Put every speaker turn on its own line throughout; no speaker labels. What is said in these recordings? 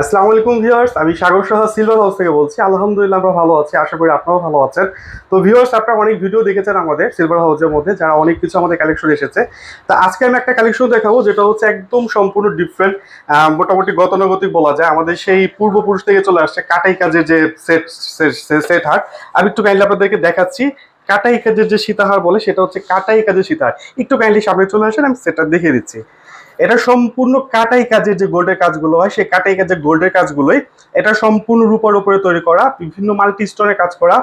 আসসালামু আলাইকুম ভিউয়ার্স, আমি সাগর সাহা সিলভার হাউস থেকে বলছি। আলহামদুলিল্লাহ আমরা ভালো আছি, আশা করি আপনারাও ভালো আছেন। তো ভিউয়ার্স, আপনারা অনেক ভিডিও দেখেছেন আমাদের সিলভার হাউসের মধ্যে, যারা অনেক কিছু আমাদের কালেকশন এসেছে। তা আজকে আমি একটা কালেকশন দেখাবো, যেটা হচ্ছে একদম সম্পূর্ণ ডিফারেন্ট মোটামুটি গতানুগতিক বলা যায়। আমাদের সেই পূর্বপুরুষ থেকে চলে আসছে কাটাই কাজের যে সেট সেট হার। আমি একটু কাইন্ডলি আপনাদেরকে দেখাচ্ছি। কাটাই কাজের যে সীতাহার বলে, সেটা হচ্ছে কাটাই কাজের সীতাহার। একটু কাইন্ডলি সামনে চলে আসেন, আমি সেটা দেখিয়ে দিচ্ছি। এটা সম্পূর্ণ কাটাই কাজের যে গোল্ডের কাজগুলো হয়, সেই কাটাই কাজের গোল্ডের কাজগুলোই এটা সম্পূর্ণ রূপার উপরে তৈরি করা, বিভিন্ন মাল্টি স্টোনের কাজ করা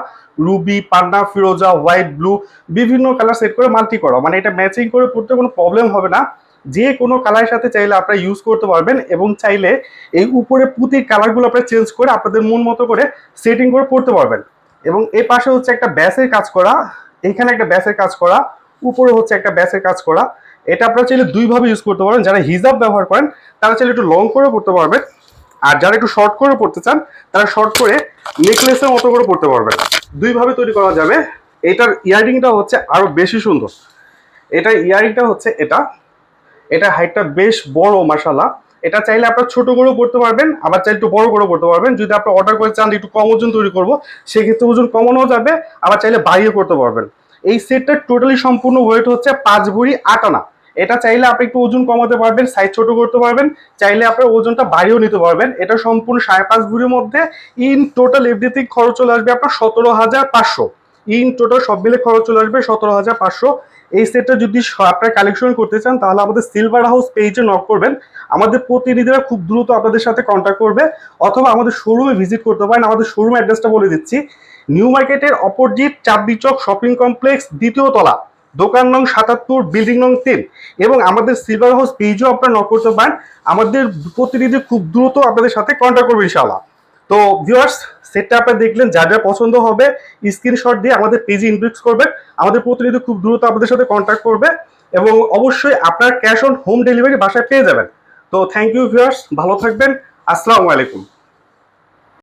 রুবি পান্না, ফিরোজা হোয়াইট ব্লু বিভিন্ন কালার সেট করে মাল্টি করা। মানে এটা ম্যাচিং করে পড়তে কোনো প্রবলেম হবে না। যে কোনো কালারের সাথে চাইলে আপনারা ইউজ করতে পারবেন এবং চাইলে এই উপরে পুঁতির কালারগুলো আপনারা চেঞ্জ করে আপনাদের মন মতো করে সেটিং করে পড়তে পারবেন। এবং এই পাশে হচ্ছে একটা ব্যাসের কাজ করা, এখানে একটা ব্যাসের কাজ করা, উপরে হচ্ছে একটা ব্যাসের কাজ করা। এটা আপনারা চাইলে দুইভাবে ইউজ করতে পারেন। যারা হিজাব ব্যবহার করেন, তারা চাইলে একটু লং করে পড়তে পারবেন। আর যারা একটু শর্ট করে পড়তে চান, তারা শর্ট করে নেকলেসের মতো করে পড়তে পারবেন। দুইভাবে তৈরি করা যাবে। এটার ইয়ারিংটা হচ্ছে আরও বেশি সুন্দর। এটার ইয়ারিংটা হচ্ছে এটা। এটা হাইটটা বেশ বড় মাসালা এটা চাইলে আপনার ছোট করেও পড়তে পারবেন, আবার চাইলে একটু বড় করে পড়তে পারবেন। যদি আপনি অর্ডার করে চান একটু কম ওজন তৈরি করব, সেক্ষেত্রে ওজন কমানো যাবে, আবার চাইলে বাড়িয়ে করতে পারবেন। এই সেটটা টোটালি সম্পূর্ণ ওয়েট হচ্ছে পাঁচ ভরি আট আনা। এটা চাইলে আপনি একটু ওজন কমাতে পারবেন সাইজ ছোট করতে পারবেন, চাইলে আপনার ওজনটা বাড়িয়েও নিতে পারবেন। এটা সম্পূর্ণ সাড়ে পাঁচ ভরির মধ্যে ইন টোটাল এভরিথিং খরচ চলে আসবে আপনার সতেরো হাজার পাঁচশো। ইন টোটাল সব মিলে খরচ চলে আসবে সতেরো হাজার পাঁচশো। এই সেটটা যদি আপনারা কালেকশন করতে চান, তাহলে আমাদের সিলভার হাউস পেজে নক করবেন। আমাদের প্রতিনিধিরা খুব দ্রুত আপনাদের সাথে কন্ট্যাক্ট করবে, অথবা আমাদের শোরুমে ভিজিট করতে পারেন। আমাদের শোরুম অ্যাড্রেসটা বলে দিচ্ছি। নিউ মার্কেটের opposite Chandni Chowk shopping complex দ্বিতীয় তলা। দোকান নং সাতাত্তর বিল্ডিং নং তিন এবং আমাদের সিলভার হাউস পেজও আপনারা নক করতে পারেন। আমাদের প্রতিনিধি খুব দ্রুত আপনাদের সাথে কন্ট্যাক্ট করবে ইনশাআল্লাহ। তো ভিউয়ার্স সেটটা আপনারা দেখলেন, যা যা পছন্দ হবে স্ক্রিনশট দিয়ে আমাদের পেজে ইনবক্স করবেন। আমাদের প্রতিনিধি খুব দ্রুত আপনাদের সাথে কন্ট্যাক্ট করবে এবং অবশ্যই আপনার ক্যাশ অন হোম ডেলিভারি বাসায় পেয়ে যাবেন। তো থ্যাংক ইউ ভিউয়ার্স ভালো থাকবেন। আসসালামু আলাইকুম।